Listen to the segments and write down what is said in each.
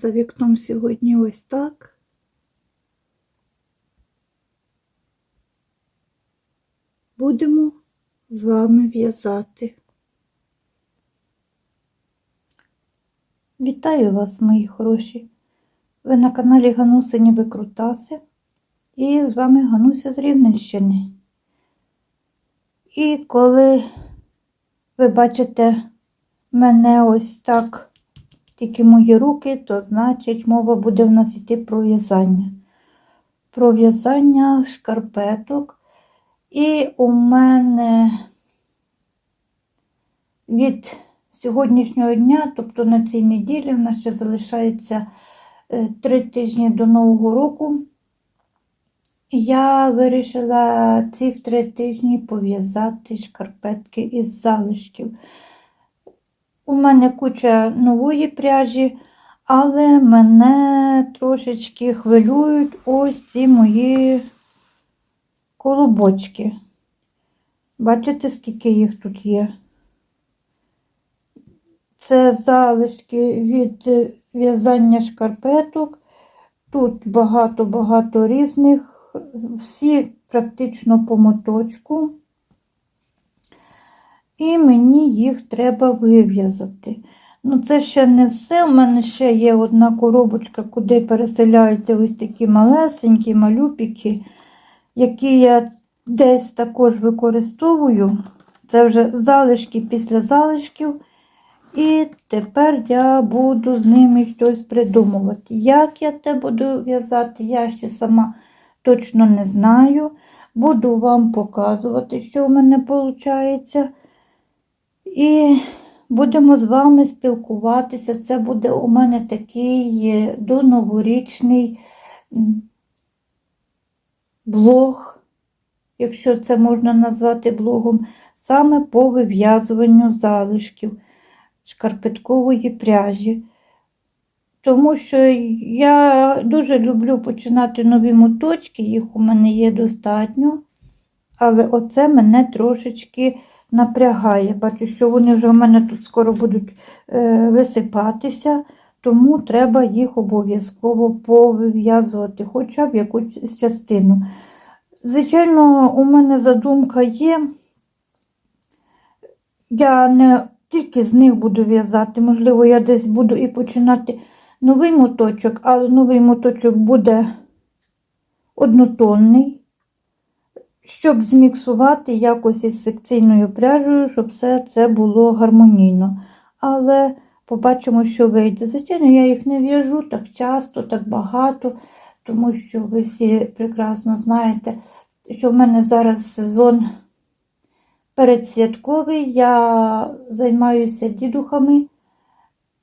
За вікном сьогодні ось так. Будемо з вами в'язати. Вітаю вас, мої хороші! Ви на каналі Ганусині Викрутаси і з вами Гануся з Рівненщини. І коли ви бачите мене ось так, тільки мої руки, то значить мова буде в нас йти про в'язання. Про в'язання шкарпеток. І у мене від сьогоднішнього дня, тобто на цій неділі, в нас ще залишається е, три тижні до Нового року. Я вирішила цих три тижні пов'язати шкарпетки із залишків. У мене куча нової пряжі, але мене трошечки хвилюють ось ці мої колобочки. Бачите, скільки їх тут є? Це залишки від в'язання шкарпеток. Тут багато-багато різних, всі практично по моточку. І мені їх треба вив'язати. Ну, це ще не все. У мене ще є одна коробочка, куди переселяються ось такі малесенькі малюпіки, які я десь також використовую. Це вже залишки після залишків. І тепер я буду з ними щось придумувати. Як я це буду в'язати, я ще сама точно не знаю. Буду вам показувати, що в мене виходить. І будемо з вами спілкуватися. Це буде у мене такий доноворічний блог, якщо це можна назвати блогом, саме по вив'язуванню залишків шкарпеткової пряжі. Тому що я дуже люблю починати нові моточки, їх у мене є достатньо, але оце мене трошечки напрягає. Бачу, що вони вже в мене тут скоро будуть е, висипатися, тому треба їх обов'язково повив'язувати, хоча б якусь частину. Звичайно, у мене задумка є. Я не тільки з них буду в'язати, можливо, я десь буду і починати новий моточок, але новий моточок буде однотонний, щоб зміксувати якось із секційною пряжею, щоб все це було гармонійно. Але побачимо, що вийде. Звичайно, я їх не в'яжу так часто, так багато, тому що ви всі прекрасно знаєте, що в мене зараз сезон передсвятковий, я займаюся дідухами,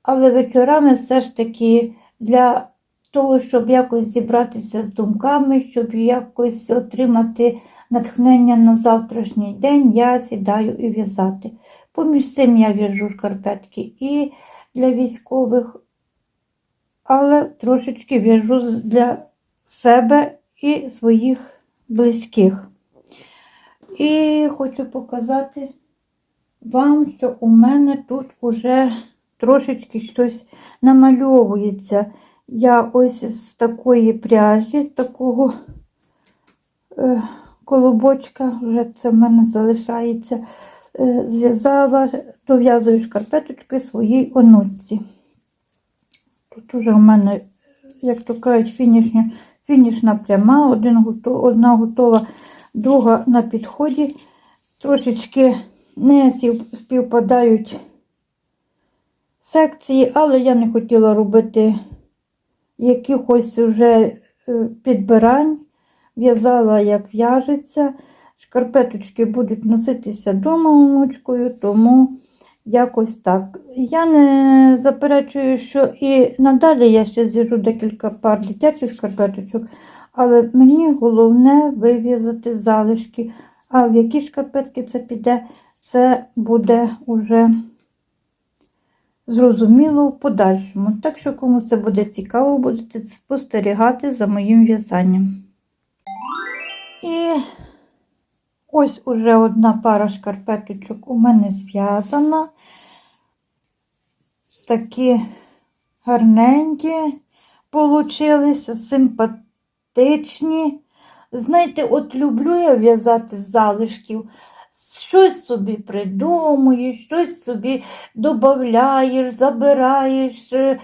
але вечорами все ж таки для того, щоб якось зібратися з думками, щоб якось отримати натхнення на завтрашній день, я сідаю і в'язати. Поміж цим я в'яжу шкарпетки і для військових, але трошечки в'яжу для себе і своїх близьких. І хочу показати вам, що у мене тут уже трошечки щось намальовується. Я ось з такої пряжі, з такого е, колобочка, вже це в мене залишається, е, зв'язала, дов'язую шкарпеточки своїй онуці. Тут уже у мене, як то кажуть, фінішня, фінішна пряма, один, одна готова друга на підході. Трошечки не співпадають секції, але я не хотіла робити якихось вже е, підбирань. В'язала, як в'яжеться. Шкарпеточки будуть носитися домовочкою, тому якось так. Я не заперечую, що і надалі я ще з'їжджу декілька пар дитячих шкарпеточок. Але мені головне вив'язати залишки. А в які шкарпетки це піде, це буде уже зрозуміло в подальшому. Так що, кому це буде цікаво, будете спостерігати за моїм в'язанням. І ось уже одна пара шкарпеточок у мене зв'язана. такі гарненькі получилися, симпатичні. Знаєте, от люблю я в'язати з залишків. Щось собі придумуєш, щось собі додаєш, забираєш, е,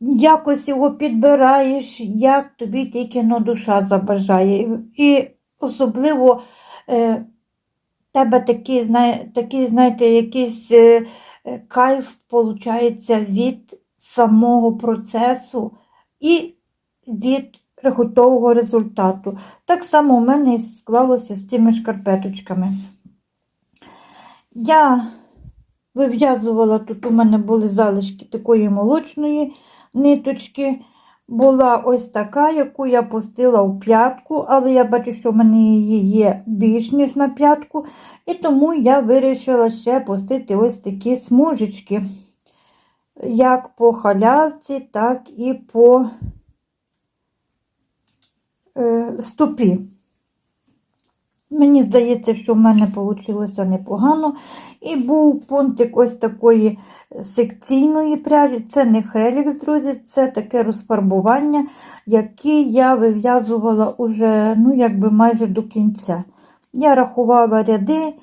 якось його підбираєш, як тобі тільки но душа забажає. І особливо е, тебе такий, знає, такий, знаєте, якийсь е, е, кайф виходить від самого процесу і від готового результату. Так само у мене і склалося з цими шкарпеточками. Я вив'язувала, тут у мене були залишки такої молочної ниточки. Була ось така, яку я пустила у п'ятку, але я бачу, що в мене її є більш ніж на п'ятку, і тому я вирішила ще пустити ось такі смужечки, як по халявці, так і по е, стопі. Мені здається, що в мене вийшло непогано. І був понтик ось такої секційної пряжі. Це не хелікс, друзі, це таке розфарбування, яке я вив'язувала уже, ну, якби майже до кінця. Я рахувала ряди,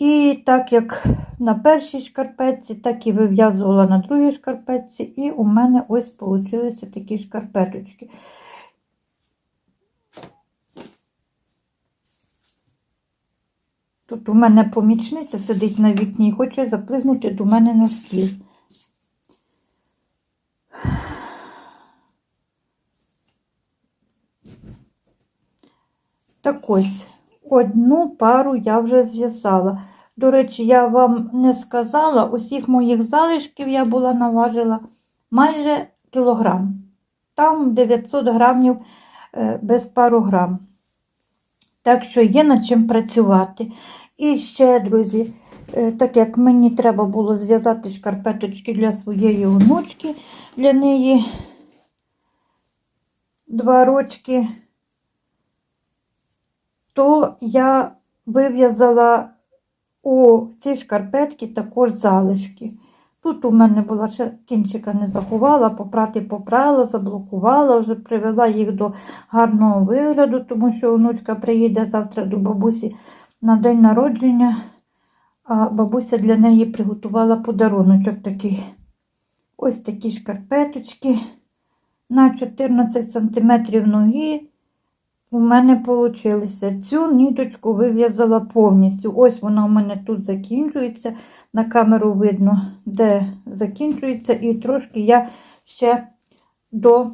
і так як на першій шкарпетці, так і вив'язувала на другій шкарпетці, і у мене ось вийшли такі шкарпеточки. Тут у мене помічниця сидить на вікні і хоче заплигнути до мене на стіл. Так ось, одну пару я вже зв'язала. До речі, я вам не сказала, усіх моїх залишків я була наважила майже кілограм. Там 900 грамів е, без пару грам. Так що є над чим працювати. І ще, друзі, е, так як мені треба було зв'язати шкарпеточки для своєї онучки, для неї два рочки, то я вив'язала у ці шкарпетки також залишки. Тут у мене була ще кінчика не заховала, попрати попрала, заблокувала, вже привела їх до гарного вигляду, тому що онучка приїде завтра до бабусі на день народження, а бабуся для неї приготувала подаруночок такий. Ось такі шкарпеточки на 14 см ноги. У мене вийшло. Цю ніточку вив'язала повністю. Ось вона у мене тут закінчується. На камеру видно, де закінчується, і трошки я ще до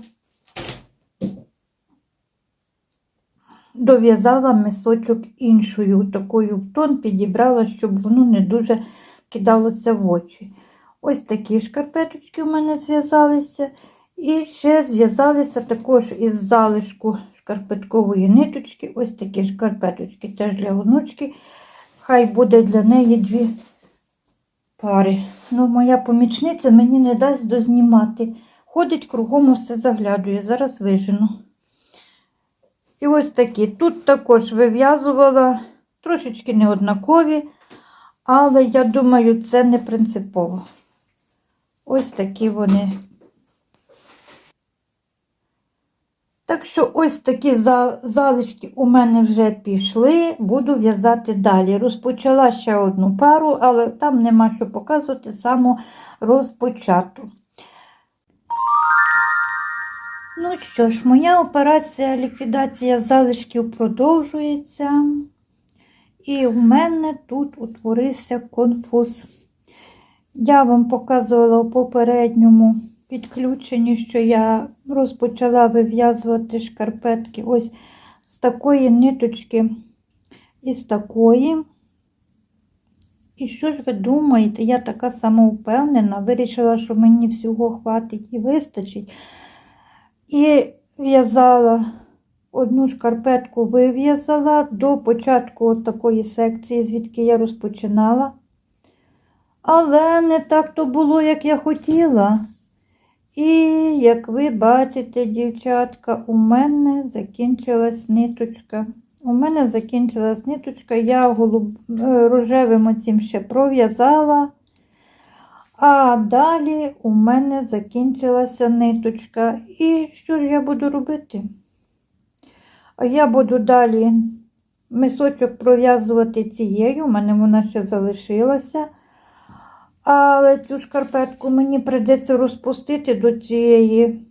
дов'язала мисочок іншою, такою в тон підібрала, щоб воно не дуже кидалося в очі. Ось такі шкарпеточки у мене зв'язалися. І ще зв'язалися також із залишку шкарпеткової ниточки. Ось такі шкарпеточки теж для онучки. Хай буде для неї дві пари. Ну, моя помічниця мені не дасть дознімати. Ходить кругом все заглядує, зараз вижену. І ось такі. Тут також вив'язувала трошечки неоднакові, але я думаю, це не принципово. Ось такі вони. Так що ось такі залишки у мене вже пішли, буду в'язати далі. Розпочала ще одну пару, але там нема що показувати, саме розпочату. Ну що ж, моя операція ліквідація залишків продовжується. І в мене тут утворився конфуз. Я вам показувала у попередньому підключенні, що я розпочала вив'язувати шкарпетки ось з такої ниточки і з такої. І що ж ви думаєте, я така самовпевнена, вирішила, що мені всього хватить і вистачить. І в'язала одну шкарпетку вив'язала до початку такої секції, звідки я розпочинала. Але не так то було, як я хотіла. І, як ви бачите, дівчатка, у мене закінчилась ниточка. У мене закінчилась ниточка, я голуб... Е, рожевим оцім ще пров'язала. А далі у мене закінчилася ниточка. І що ж я буду робити? Я буду далі мисочок пров'язувати цією, у мене вона ще залишилася. Але цю шкарпетку мені прийдеться розпустити до цієї,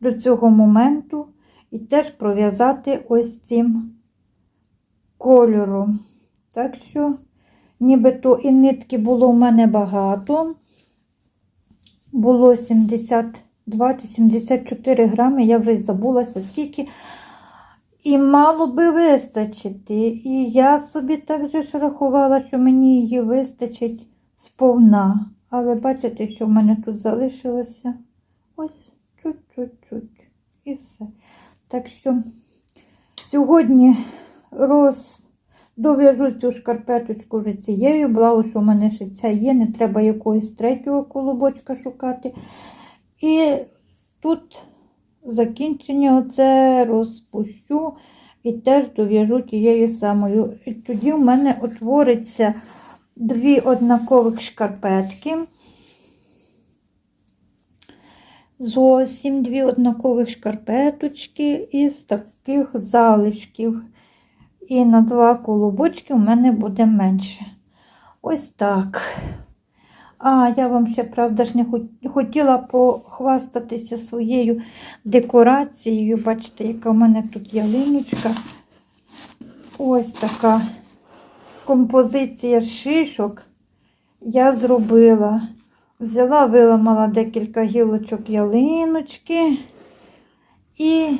до цього моменту і теж пров'язати ось цим кольором. Так що, нібито і нитки було в мене багато. Було 72 чи 74 грами, я вже забулася скільки. І мало би вистачити. І я собі так же ж рахувала, що мені її вистачить сповна. Але бачите, що в мене тут залишилося ось чуть-чуть-чуть. І все. Так що сьогодні роз... дов'яжу цю шкарпеточку вже цією, благо, що в мене ще ця є, не треба якогось третього колобочка шукати. І тут закінчення оце розпущу і теж дов'яжу тією самою. І тоді в мене утвориться дві однакових шкарпетки. Зовсім дві однакових шкарпеточки із таких залишків. І на два колобочки в мене буде менше. Ось так. А, я вам ще, правда ж, не хотіла похвастатися своєю декорацією. Бачите, яка в мене тут ялиночка. Ось така композиція шишок я зробила. Взяла, виламала декілька гілочок ялиночки і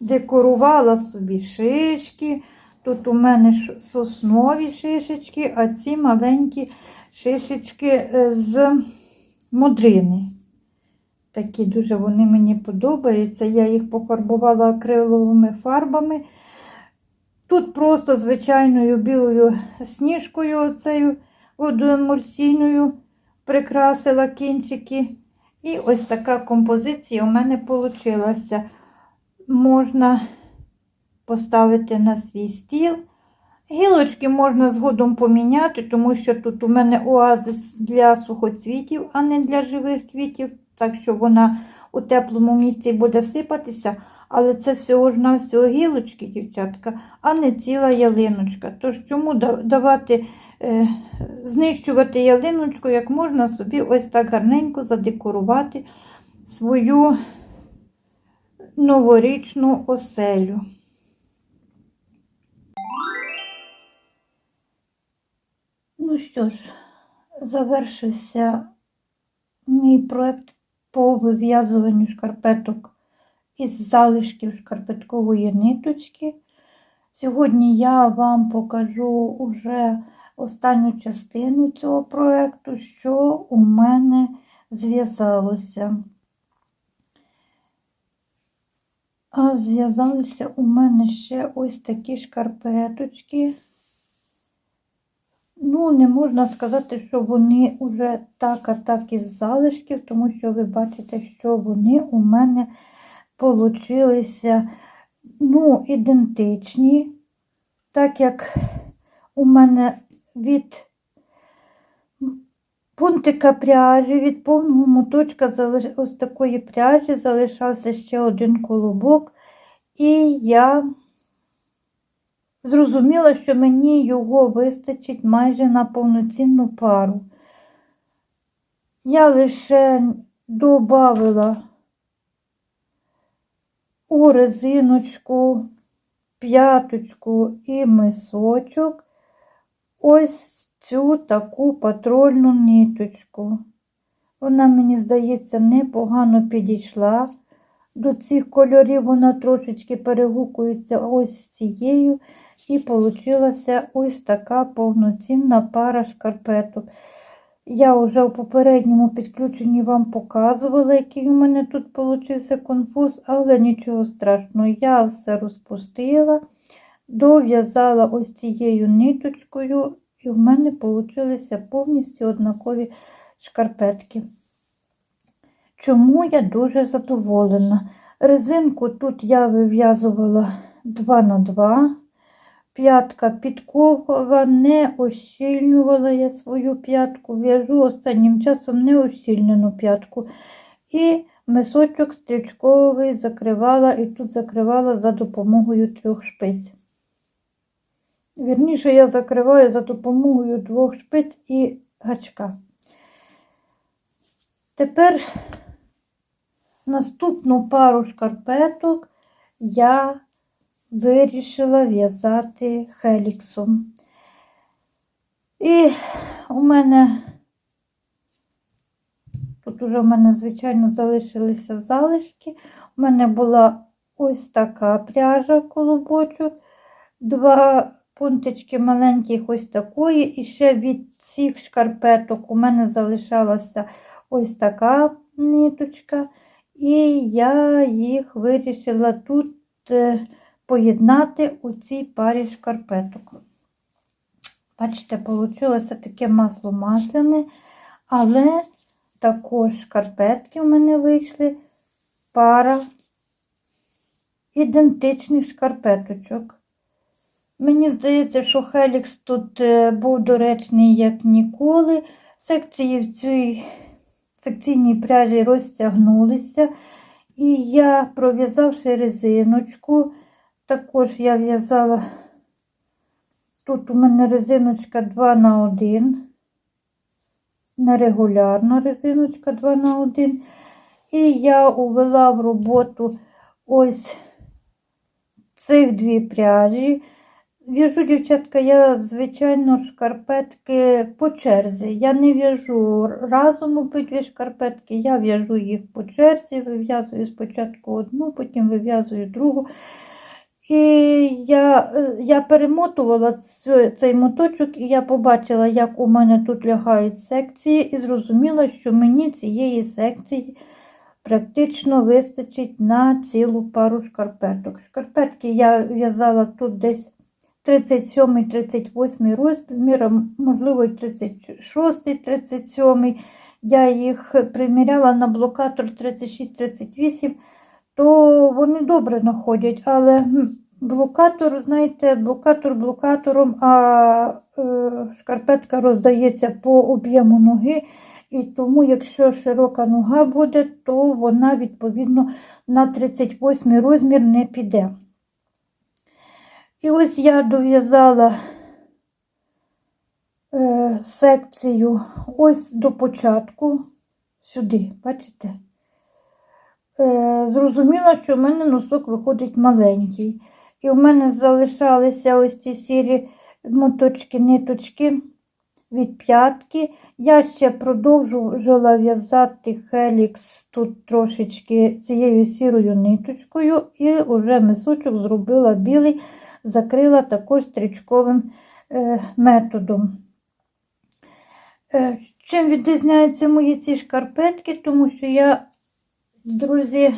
подекорувала собі шишки. Тут у мене соснові шишечки, а ці маленькі шишечки е, з модрини. Такі дуже вони мені подобаються. Я їх пофарбувала акриловими фарбами. Тут просто звичайною білою сніжкою, оцею водоемульсійною прикрасила кінчики. І ось така композиція у мене вийшла. Можна поставити на свій стіл. Гілочки можна згодом поміняти, тому що тут у мене оазис для сухоцвітів, а не для живих квітів, так що вона у теплому місці буде сипатися. Але це всього ж на всього гілочки, дівчатка, а не ціла ялиночка. Тож чому давати, е, знищувати ялиночку, як можна собі ось так гарненько задекорувати свою новорічну оселю. Ну що ж, завершився мій проект по вив'язуванню шкарпеток із залишків шкарпеткової ниточки. Сьогодні я вам покажу уже останню частину цього проекту, що у мене зв'язалося. А зв'язалися у мене ще ось такі шкарпеточки. Ну, не можна сказати, що вони вже так, а так із залишків, тому що ви бачите, що вони у мене получилися ну, ідентичні, так як у мене від пунктика пряжі, від повного моточка ось такої пряжі залишався ще один колобок, і я зрозуміла, що мені його вистачить майже на повноцінну пару. Я лише додавила у резиночку, п'яточку і мисочок ось цю таку патрольну ниточку. Вона, мені здається, непогано підійшла. До цих кольорів вона трошечки перегукується ось з цією. І вийшла ось така повноцінна пара шкарпеток. Я вже у попередньому підключенні вам показувала, який у мене тут получився конфуз, але нічого страшного. Я все розпустила, дов'язала ось цією ниточкою, і в мене получилися повністю однакові шкарпетки. Чому я дуже задоволена? Резинку тут я вив'язувала 2 на 2 п'ятка підкована, не ощільнювала я свою п'ятку, в'яжу останнім часом не п'ятку. І мисочок стрічковий закривала і тут закривала за допомогою трьох шпиць. Вірніше, я закриваю за допомогою двох шпиць і гачка. Тепер наступну пару шкарпеток я вирішила в'язати хеліксом. І у мене тут уже в мене, звичайно, залишилися залишки. У мене була ось така пряжа колобочок, два пунктички маленьких ось такої. І ще від цих шкарпеток у мене залишалася ось така ниточка. І я їх вирішила тут е, поєднати у цій парі шкарпеток. Бачите, вийшло таке масло масляне, але також шкарпетки в мене вийшли пара ідентичних шкарпеточок. Мені здається, що Хелікс тут е, був доречний, як ніколи. Секції в цій секційній пряжі розтягнулися. І я, пров'язавши резиночку, також я в'язала, тут у мене резиночка 2 на 1, нерегулярна резиночка 2 на 1. І я увела в роботу ось цих дві пряжі. В'яжу, дівчатка, я, звичайно, шкарпетки по черзі. Я не в'яжу разом обидві шкарпетки, я в'яжу їх по черзі, вив'язую спочатку одну, потім вив'язую другу. І я я перемотувала цей моточок, і я побачила, як у мене тут лягають секції, і зрозуміла, що мені цієї секції практично вистачить на цілу пару шкарпеток. Шкарпетки я в'язала тут десь 37-38 розмір, можливо, 36-37. Я їх приміряла на блокатор 36-38, то вони добре находять, але блокатор, знаєте, блокатор блокатором, а е, шкарпетка роздається по об'єму ноги. І тому, якщо широка нога буде, то вона, відповідно, на 38 розмір не піде. І ось я дов'язала е, секцію ось до початку, сюди, бачите? Е, Зрозуміла, що в мене носок виходить маленький. І в мене залишалися ось ці сірі моточки, ниточки від п'ятки. Я ще продовжувала в'язати хелікс тут трошечки цією сірою ниточкою, і вже мисочок зробила білий закрила також стрічковим е, методом. Е, чим відрізняються мої ці шкарпетки, тому що я, друзі,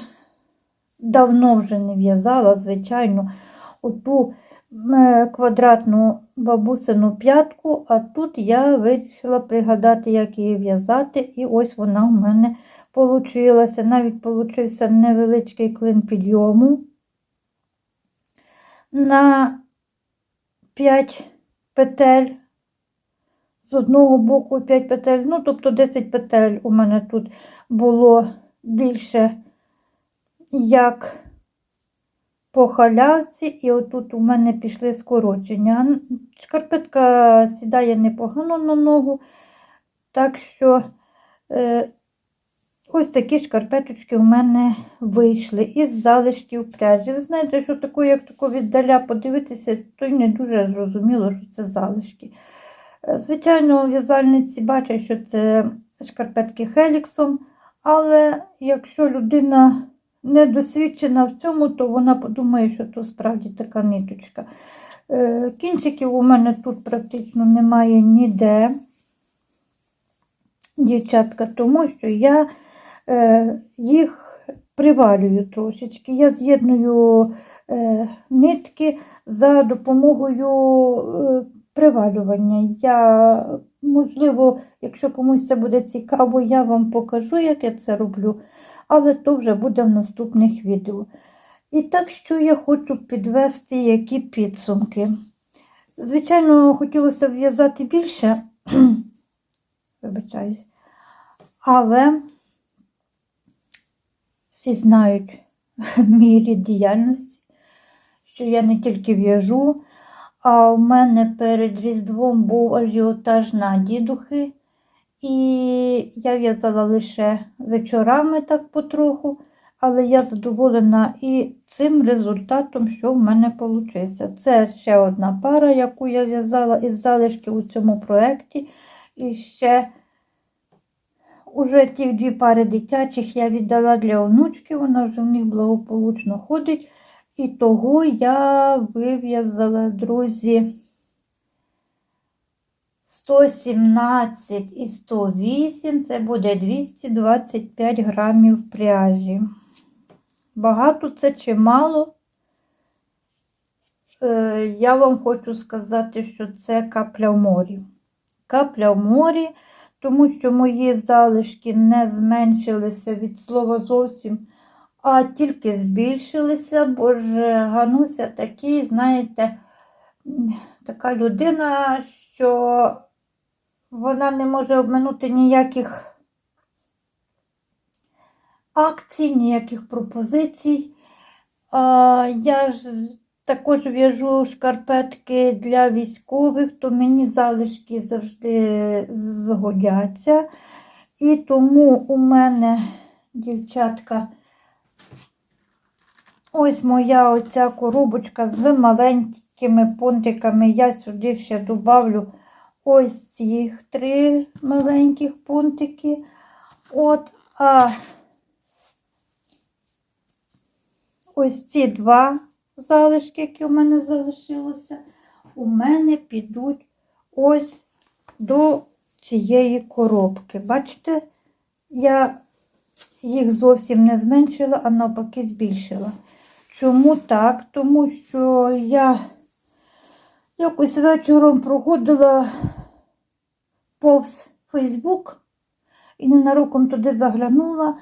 давно вже не в'язала, звичайно, оту е, квадратну бабусину п'ятку, а тут я вирішила пригадати, як її в'язати, і ось вона у мене получилася. Навіть получився невеличкий клин підйому на 5 петель. З одного боку 5 петель, ну, тобто 10 петель у мене тут було більше, як по халявці, і отут у мене пішли скорочення. Шкарпетка сідає непогано на ногу, так що е, Ось такі шкарпеточки у мене вийшли із залишків пряжі. Ви знаєте, що таке, як тако віддаля подивитися, то й не дуже зрозуміло, що це залишки. Е, звичайно, в'язальниці бачать, що це шкарпетки Хеліксом, але якщо людина не досвідчена в цьому, то вона подумає, що то справді така ниточка. Е, кінчиків у мене тут практично немає ніде, дівчатка, тому що я. Е, їх привалюю трошечки. Я з'єдную е, нитки за допомогою привалювання. Я, можливо, якщо комусь це буде цікаво, я вам покажу, як я це роблю, але то вже буде в наступних відео. І так, що я хочу підвести які підсумки. Звичайно, хотілося в'язати більше, вибачаюсь, але всі знають мій рід діяльності, що я не тільки в'яжу, а в мене перед Різдвом був ажіотаж на дідухи, і я в'язала лише вечорами так потроху, але я задоволена і цим результатом, що в мене вийшло. Це ще одна пара, яку я в'язала із залишків у цьому проєкті. І ще уже ті дві пари дитячих я віддала для онучки, вона вже в них благополучно ходить. І того я вив'язала, друзі, 117 і 108, це буде 225 грамів пряжі. Багато це чи мало. Е, Я вам хочу сказати, що це капля в морі. Капля в морі, тому що мої залишки не зменшилися від слова зовсім а тільки збільшилися, бо ж Гануся такий, знаєте, така людина, що вона не може обминути ніяких акцій, ніяких пропозицій. Я ж також в'яжу шкарпетки для військових, то мені залишки завжди згодяться. І тому у мене, дівчатка, Ось моя оця коробочка з маленькими пунктиками. Я сюди ще добавлю ось цих три маленьких пунктики. От, а ось ці два залишки, які у мене залишилися, у мене підуть ось до цієї коробки. Бачите, я їх зовсім не зменшила, а навпаки збільшила. Чому так? Тому що я якось вечором проходила повз Фейсбук і ненароком туди заглянула,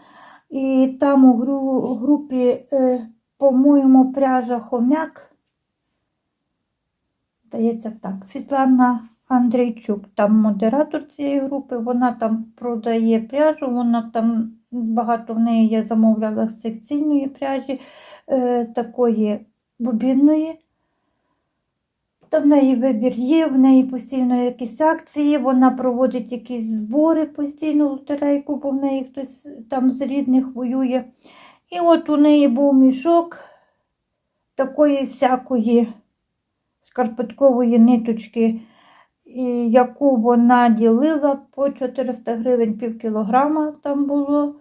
і там у гру, групі, е, по-моєму, пряжа хомяк. Здається, так, Світлана Андрійчук, там модератор цієї групи, вона там продає пряжу, вона там багато в неї я замовляла секційної пряжі. Е, такої бобінної. Та в неї вибір є, в неї постійно якісь акції, вона проводить якісь збори постійно лотерейку, бо в неї хтось там з рідних воює. І от у неї був мішок такої всякої шкарпеткової ниточки, яку вона ділила по 400 гривень пів кілограма там було.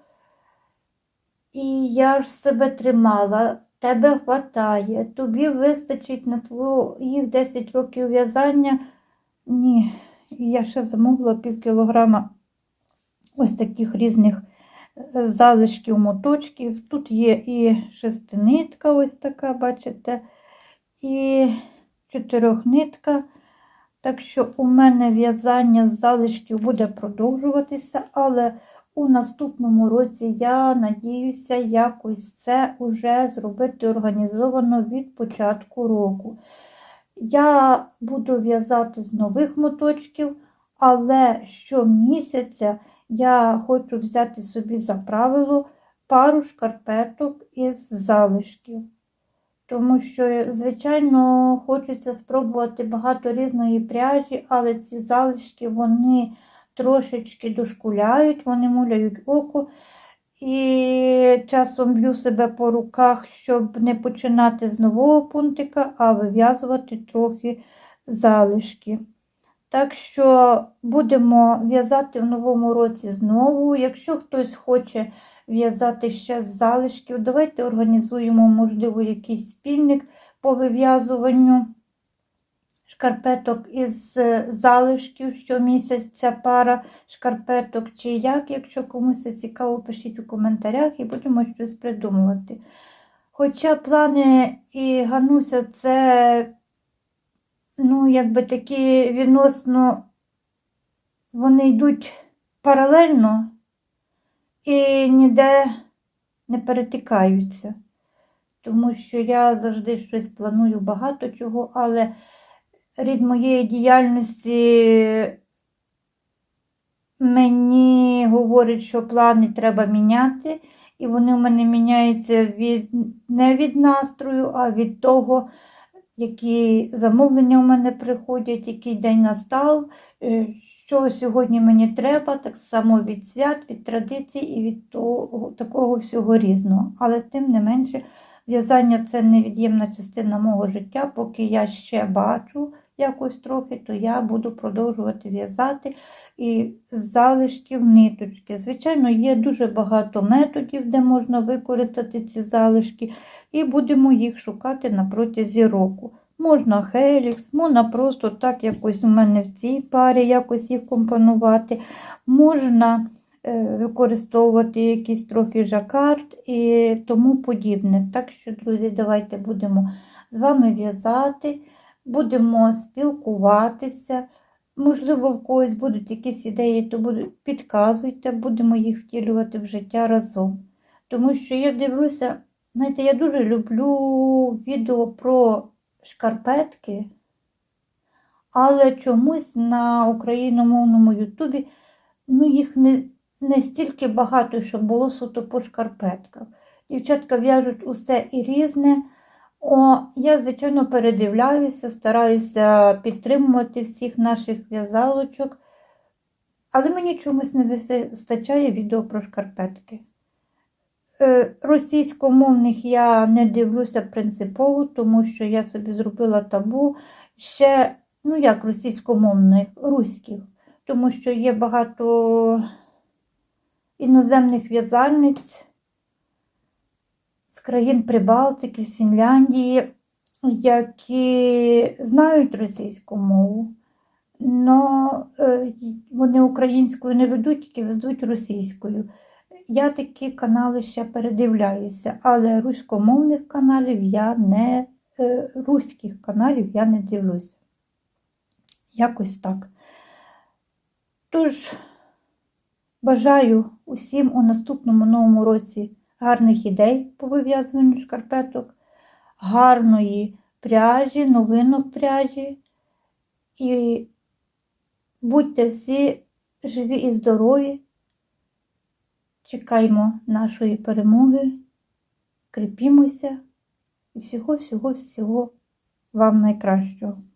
І я ж себе тримала, тебе хватає, тобі вистачить на твоїх 10 років в'язання. Ні, я ще замовила пів кілограма ось таких різних е, залишків моточків. Тут є і шестинитка, ось така, бачите, і чотирьохнитка. Так що у мене в'язання з залишків буде продовжуватися, але у наступному році я надіюся якось це уже зробити організовано від початку року. Я буду в'язати з нових моточків, але щомісяця я хочу взяти собі за правило пару шкарпеток із залишків. Тому що, звичайно, хочеться спробувати багато різної пряжі, але ці залишки, вони трошечки дошкуляють, вони муляють око. І часом б'ю себе по руках, щоб не починати з нового пунктика, а вив'язувати трохи залишки. Так що будемо в'язати в новому році знову. Якщо хтось хоче в'язати ще з залишків, давайте організуємо, можливо, якийсь спільник по вив'язуванню шкарпеток із е, залишків щомісяця пара шкарпеток, чи як, якщо комусь цікаво, пишіть у коментарях і будемо щось придумувати. Хоча плани і Гануся це, ну, якби такі відносно, вони йдуть паралельно і ніде не перетикаються. Тому що я завжди щось планую багато чого, але рід моєї діяльності мені говорить, що плани треба міняти, і вони у мене міняються від, не від настрою, а від того, які замовлення у мене приходять, який день настав, е, що сьогодні мені треба, так само від свят, від традицій і від того, такого всього різного. Але тим не менше, в'язання це невід'ємна частина мого життя, поки я ще бачу якось трохи, то я буду продовжувати в'язати і з залишків ниточки. Звичайно, є дуже багато методів, де можна використати ці залишки, і будемо їх шукати на протязі року. Можна хелікс, можна просто так якось у мене в цій парі якось їх компонувати. Можна використовувати якийсь трохи жакард і тому подібне. Так що, друзі, давайте будемо з вами в'язати, будемо спілкуватися. Можливо, в когось будуть якісь ідеї, то будуть, підказуйте, будемо їх втілювати в життя разом. Тому що я дивлюся, знаєте, я дуже люблю відео про шкарпетки, але чомусь на україномовному Ютубі ну, їх не, не стільки багато, щоб було суто по шкарпетках. Дівчатка в'яжуть усе і різне. О, я, звичайно, передивляюся, стараюся підтримувати всіх наших в'язалочок, але мені чомусь не вистачає відео про шкарпетки. Е, Російськомовних я не дивлюся принципово, тому що я собі зробила табу ще, ну як російськомовних, руських, тому що є багато іноземних в'язальниць з країн Прибалтики, з Фінляндії, які знають російську мову, але вони українською не ведуть, тільки ведуть російською. Я такі канали ще передивляюся, але руськомовних каналів я не е, руських каналів я не дивлюся. Якось так. Тож, бажаю усім у наступному новому році гарних ідей по вив'язуванню шкарпеток, гарної пряжі, новинок пряжі. І будьте всі живі і здорові. Чекаємо нашої перемоги, кріпімося і всього-всього-всього вам найкращого.